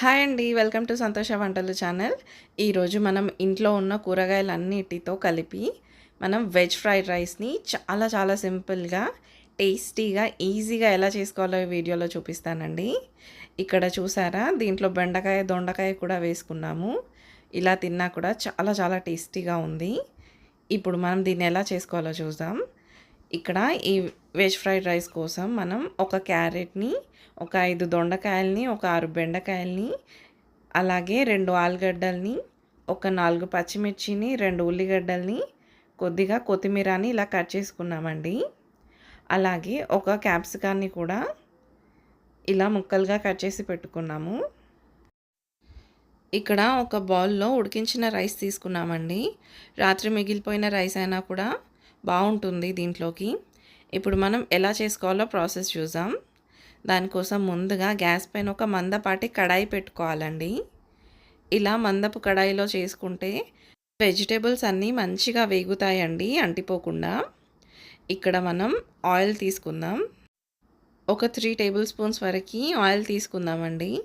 Hi అండి welcome to సంతోష వంటలు ఛానల్. ఈరోజు మనం ఇంట్లో ఉన్న కూరగాయలన్నిటితో కలిపి మనం వెజ్ ఫ్రైడ్ రైస్ని చాలా చాలా సింపుల్గా టేస్టీగా ఈజీగా ఎలా చేసుకోవాలో ఈ వీడియోలో చూపిస్తానండి. ఇక్కడ చూసారా దీంట్లో బెండకాయ దొండకాయ కూడా వేసుకున్నాము. ఇలా తిన్నా కూడా చాలా చాలా టేస్టీగా ఉంది. ఇప్పుడు మనం దీన్ని ఎలా చేసుకోవాలో చూద్దాం. ఇక్కడ ఈ వెజ్ ఫ్రైడ్ రైస్ కోసం మనం ఒక క్యారెట్ని ఒక ఐదు దొండకాయల్ని ఒక ఆరు బెండకాయలని అలాగే రెండు ఆలుగడ్డల్ని ఒక నాలుగు పచ్చిమిర్చిని రెండు ఉల్లిగడ్డల్ని కొద్దిగా కొత్తిమీరని ఇలా కట్ చేసుకున్నామండి. అలాగే ఒక క్యాప్సికాన్ని కూడా ఇలా ముక్కలుగా కట్ చేసి పెట్టుకున్నాము. ఇక్కడ ఒక బౌల్లో ఉడికించిన రైస్ తీసుకున్నామండి. రాత్రి మిగిలిపోయిన రైస్ అయినా కూడా బాగుంటుంది దీంట్లోకి. ఇప్పుడు మనం ఎలా చేసుకోవాలో ప్రాసెస్ చూద్దాం. దానికోసం ముందుగా గ్యాస్ పైన ఒక మందపాటి కడాయి పెట్టుకోవాలండి. ఇలా మందపు కడాయిలో చేసుకుంటే వెజిటేబుల్స్ అన్నీ మంచిగా వేగుతాయండి అంటిపోకుండా. ఇక్కడ మనం ఆయిల్ తీసుకుందాం. ఒక త్రీ టేబుల్ స్పూన్స్ వరకు ఆయిల్ తీసుకుందామండి.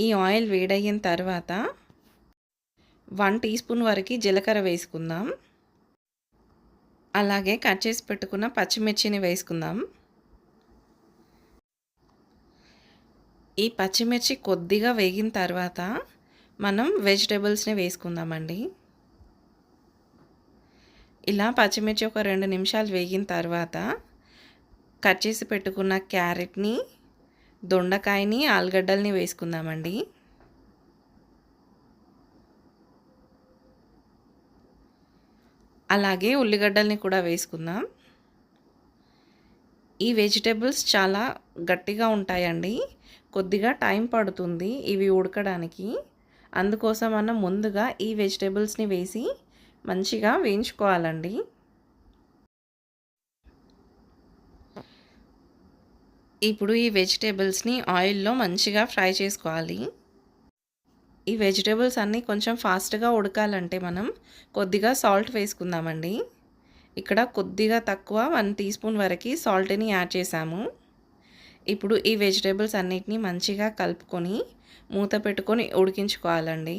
ఈ ఆయిల్ వేడయిన తర్వాత వన్ టీ స్పూన్ వరకు జీలకర్ర వేసుకుందాం. అలాగే కట్ చేసి పెట్టుకున్న పచ్చిమిర్చిని వేసుకుందాం. ఈ పచ్చిమిర్చి కొద్దిగా వేగిన తర్వాత మనం వెజిటేబుల్స్ని వేసుకుందామండి. ఇలా పచ్చిమిర్చి ఒక రెండు నిమిషాలు వేగిన తర్వాత కట్ చేసి పెట్టుకున్న క్యారెట్ని దొండకాయని ఆలుగడ్డల్ని వేసుకుందామండి. అలాగే ఉల్లిగడ్డల్ని కూడా వేసుకుందాం. ఈ వెజిటేబుల్స్ చాలా గట్టిగా ఉంటాయండి. కొద్దిగా టైం పడుతుంది ఇవి ఉడకడానికి. అందుకోసం మనం ముందుగా ఈ వెజిటేబుల్స్ని వేసి మంచిగా వేయించుకోవాలండి. ఇప్పుడు ఈ వెజిటేబుల్స్ని ఆయిల్లో మంచిగా ఫ్రై చేసుకోవాలి. ఈ వెజిటేబుల్స్ అన్నీ కొంచెం ఫాస్ట్గా ఉడకాలంటే మనం కొద్దిగా సాల్ట్ వేసుకుందామండి. ఇక్కడ కొద్దిగా తక్కువ వన్ టీ స్పూన్ వరకు సాల్ట్ని యాడ్ చేసాము ఇప్పుడు ఈ వెజిటేబుల్స్ అన్నిటినీ మంచిగా కలుపుకొని మూత పెట్టుకొని ఉడికించుకోవాలండి.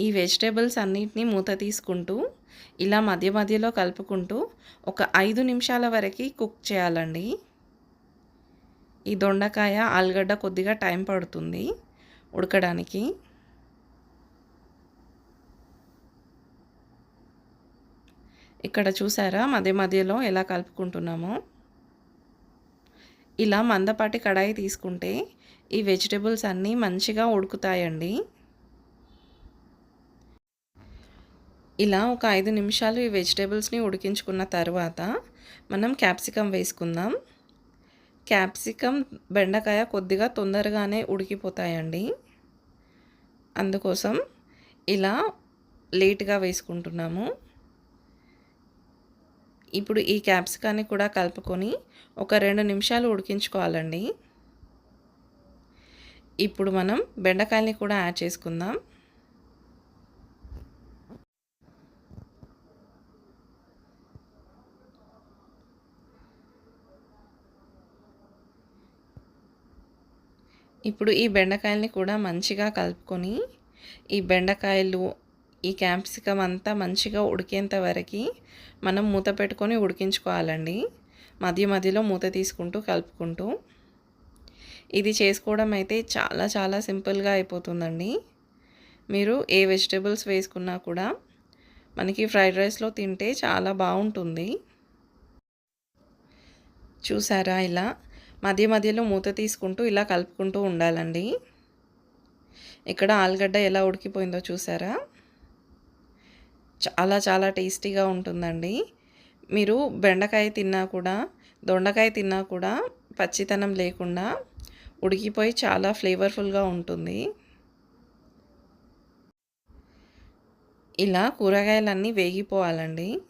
ఈ వెజిటేబుల్స్ అన్నిటినీ మూత తీసుకుంటూ ఇలా మధ్య మధ్యలో కలుపుకుంటూ ఒక ఐదు నిమిషాల వరకు కుక్ చేయాలండి. ఈ దొండకాయ ఆలుగడ్డ కొద్దిగా టైం పడుతుంది ఉడకడానికి. ఇక్కడ చూసారా మధ్య మధ్యలో ఎలా కలుపుకుంటున్నామో. ఇలా మందపాటి కడాయి తీసుకుంటే ఈ వెజిటేబుల్స్ అన్నీ మంచిగా ఉడుకుతాయండి. ఇలా ఒక ఐదు నిమిషాలు ఈ వెజిటేబుల్స్ని ఉడికించుకున్న తర్వాత మనం క్యాప్సికమ్ వేసుకుందాం. క్యాప్సికమ్ బెండకాయ కొద్దిగా తొందరగానే ఉడికిపోతాయండి. అందుకోసం ఇలా లేట్గా వేసుకుంటున్నాము. ఇప్పుడు ఈ క్యాప్సికాన్ని కూడా కలుపుకొని ఒక రెండు నిమిషాలు ఉడికించుకోవాలండి. ఇప్పుడు మనం బెండకాయని కూడా యాడ్ చేసుకుందాం. ఇప్పుడు ఈ బెండకాయల్ని కూడా మంచిగా కలుపుకొని ఈ బెండకాయలు ఈ క్యాప్సికమ్ అంతా మంచిగా ఉడికేంత వరకు మనం మూత పెట్టుకొని ఉడికించుకోవాలండి. మధ్య మధ్యలో మూత తీసుకుంటూ కలుపుకుంటూ. ఇది చేసుకోవడం అయితే చాలా చాలా సింపుల్గా అయిపోతుందండి. మీరు ఏ వెజిటేబుల్స్ వేసుకున్నా కూడా మనకి ఫ్రైడ్ రైస్లో తింటే చాలా బాగుంటుంది. చూసారా ఇలా? మధ్య మధ్యలో మూత తీసుకుంటూ ఇలా కలుపుకుంటూ ఉండాలండి. ఇక్కడ ఆలుగడ్డ ఎలా ఉడికిపోయిందో చూసారా? చాలా చాలా టేస్టీగా ఉంటుందండి. మీరు బెండకాయ తిన్నా కూడా దొండకాయ తిన్నా కూడా పచ్చితనం లేకుండా ఉడికిపోయి చాలా ఫ్లేవర్ఫుల్గా ఉంటుంది. ఇలా కూరగాయలన్నీ వేగిపోవాలండి.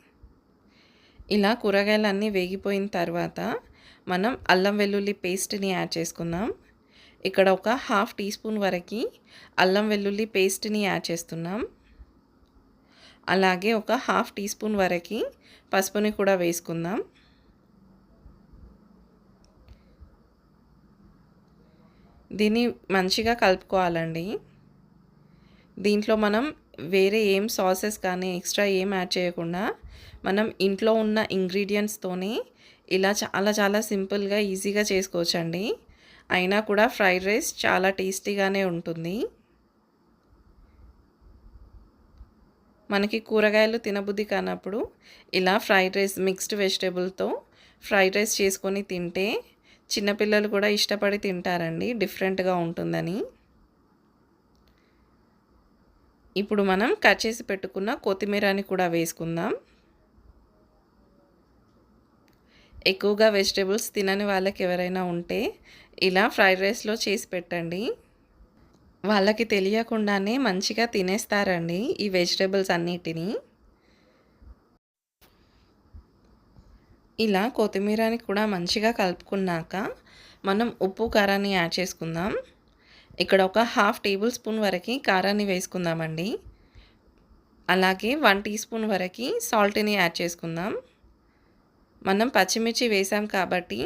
ఇలా కూరగాయలన్నీ వేగిపోయిన తర్వాత మనం అల్లం వెల్లుల్లి పేస్ట్ని యాడ్ చేసుకుందాం. ఇక్కడ ఒక హాఫ్ టీ స్పూన్ వరకు అల్లం వెల్లుల్లి పేస్ట్ని యాడ్ చేస్తున్నాం. అలాగే ఒక హాఫ్ టీ స్పూన్ వరకు పసుపుని కూడా వేసుకుందాం. దీన్ని మంచిగా కలుపుకోవాలండి. దీంట్లో మనం వేరే ఏం సాసెస్ కానీ ఎక్స్ట్రా ఏం యాడ్ చేయకుండా మనం ఇంట్లో ఉన్న ఇంగ్రీడియంట్స్తోనే ఇలా చాలా చాలా సింపుల్గా ఈజీగా చేసుకోవచ్చండి. అయినా కూడా ఫ్రైడ్ రైస్ చాలా టేస్టీగానే ఉంటుంది. మనకి కూరగాయలు తినబుద్ధి కానప్పుడు ఇలా ఫ్రైడ్ రైస్ మిక్స్డ్ వెజిటేబుల్తో ఫ్రైడ్ రైస్ చేసుకొని తింటే చిన్నపిల్లలు కూడా ఇష్టపడి తింటారండి. డిఫరెంట్గా ఉంటుందని. ఇప్పుడు మనం కట్ చేసి పెట్టుకున్న కొత్తిమీరని కూడా వేసుకుందాం. ఎక్కువగా వెజిటేబుల్స్ తినని వాళ్ళకి ఎవరైనా ఉంటే ఇలా ఫ్రైడ్ రైస్లో చేసి పెట్టండి. వాళ్ళకి తెలియకుండానే మంచిగా తినేస్తారండి ఈ వెజిటేబుల్స్ అన్నిటినీ. ఇలా కొత్తిమీరని కూడా మంచిగా కలుపుకున్నాక మనం ఉప్పు కారాన్ని యాడ్ చేసుకుందాం. ఇక్కడ ఒక హాఫ్ టేబుల్ స్పూన్ వరకు కారాన్ని వేసుకుందామండి. అలాగే వన్ టీ స్పూన్ వరకు సాల్ట్ని యాడ్ చేసుకుందాం. మనం పచ్చిమిర్చి వేసాం కాబట్టి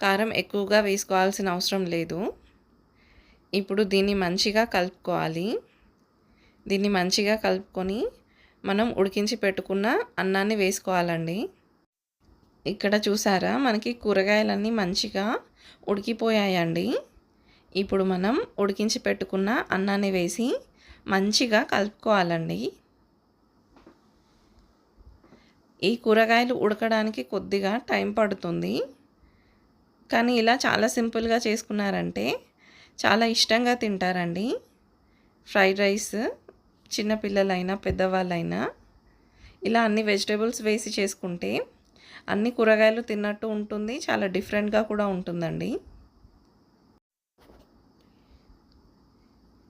కారం ఎక్కువగా వేసుకోవాల్సిన అవసరం లేదు. ఇప్పుడు దీన్ని మంచిగా కలుపుకోవాలి. దీన్ని మంచిగా కలుపుకొని మనం ఉడికించి పెట్టుకున్న అన్నాన్ని వేసుకోవాలండి. ఇక్కడ చూసారా? మనకి కూరగాయలన్నీ మంచిగా ఉడికిపోయాయండి. ఇప్పుడు మనం ఉడికించి పెట్టుకున్న అన్నాన్ని వేసి మంచిగా కలుపుకోవాలండి. ఈ కూరగాయలు ఉడకడానికి కొద్దిగా టైం పడుతుంది. కానీ ఇలా చాలా సింపుల్గా చేసుకున్నారంటే చాలా ఇష్టంగా తింటారండి. ఫ్రైడ్ రైస్ చిన్నపిల్లలైనా పెద్దవాళ్ళైనా ఇలా అన్ని వెజిటేబుల్స్ వేసి చేసుకుంటే అన్ని కూరగాయలు తిన్నట్టు ఉంటుంది. చాలా డిఫరెంట్గా కూడా ఉంటుందండి.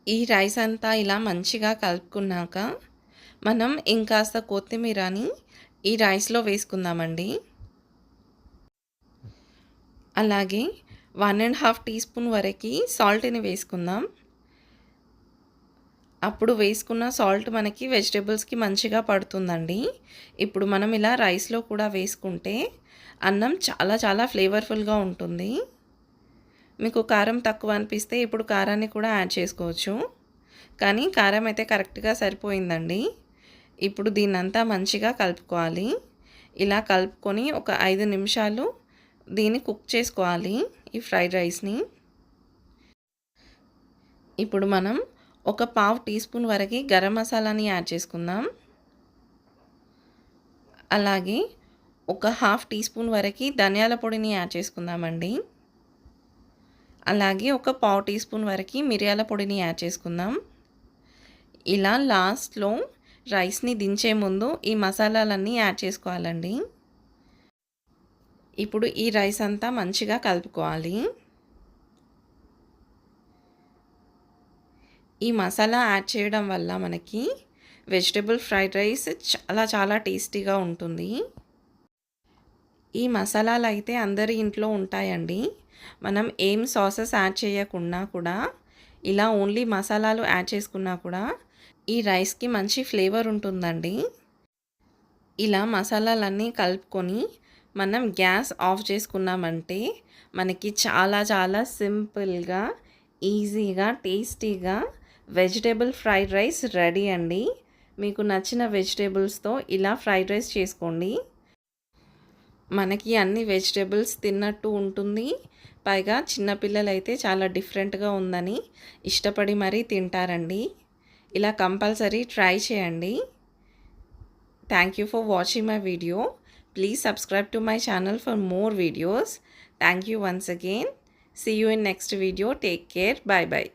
ఈ రైస్ అంతా ఇలా మంచిగా కలుపుకున్నాక మనం ఇంకాస్త కొత్తిమీరని ఈ రైస్లో వేసుకుందామండి. అలాగే one and half tea spoon వరకు సాల్ట్ని వేసుకుందాం. అప్పుడు వేసుకున్న సాల్ట్ మనకి వెజిటేబుల్స్కి మంచిగా పడుతుందండి. ఇప్పుడు మనం ఇలా రైస్లో కూడా వేసుకుంటే అన్నం చాలా చాలా ఫ్లేవర్ఫుల్గా ఉంటుంది. మీకు కారం తక్కువ అనిపిస్తే ఇప్పుడు కారాన్ని కూడా యాడ్ చేసుకోవచ్చు. కానీ కారం అయితే కరెక్ట్గా సరిపోయిందండి. ఇప్పుడు దీన్నంతా మంచిగా కలుపుకోవాలి. ఇలా కలుపుకొని ఒక ఐదు నిమిషాలు దీన్ని కుక్ చేసుకోవాలి ఈ ఫ్రైడ్ రైస్ని. ఇప్పుడు మనం ఒక పావు టీ స్పూన్ వరకు గరం మసాలాని యాడ్ చేసుకుందాం. అలాగే ఒక హాఫ్ టీ స్పూన్ వరకు ధనియాల పొడిని యాడ్ చేసుకుందామండి. అలాగే ఒక పావు టీ స్పూన్ వరకు మిరియాల పొడిని యాడ్ చేసుకుందాం. ఇలా లాస్ట్లో రైస్ని దించే ముందు ఈ మసాలాలన్నీ యాడ్ చేసుకోవాలండి. ఇప్పుడు ఈ రైస్ అంతా మంచిగా కలుపుకోవాలి. ఈ మసాలా యాడ్ చేయడం వల్ల మనకి వెజిటేబుల్ ఫ్రైడ్ రైస్ చాలా చాలా టేస్టీగా ఉంటుంది. ఈ మసాలాలు అయితే అందరి ఇంట్లో ఉంటాయండి. మనం ఏం సాసెస్ యాడ్ చేయకుండా కూడా ఇలా ఓన్లీ మసాలాలు యాడ్ చేసుకున్నా కూడా ఈ రైస్కి మంచి ఫ్లేవర్ ఉంటుందండి. ఇలా మసాలాలన్నీ కలుపుకొని మనం గ్యాస్ ఆఫ్ చేసుకున్నామంటే మనకి చాలా చాలా సింపుల్గా ఈజీగా టేస్టీగా వెజిటేబుల్ ఫ్రైడ్ రైస్ రెడీ అండి. మీకు నచ్చిన వెజిటేబుల్స్తో ఇలా ఫ్రైడ్ రైస్ చేసుకోండి. మనకి అన్ని వెజిటేబుల్స్ తిన్నట్టు ఉంటుంది. పైగా చిన్నపిల్లలు అయితే చాలా డిఫరెంట్గా ఉందని ఇష్టపడి మరీ తింటారండి. ఇలా కంపల్సరీ ట్రై చేయండి. Thank you for watching my video please subscribe to my channel for more videos thank you once again see you in next video take care bye bye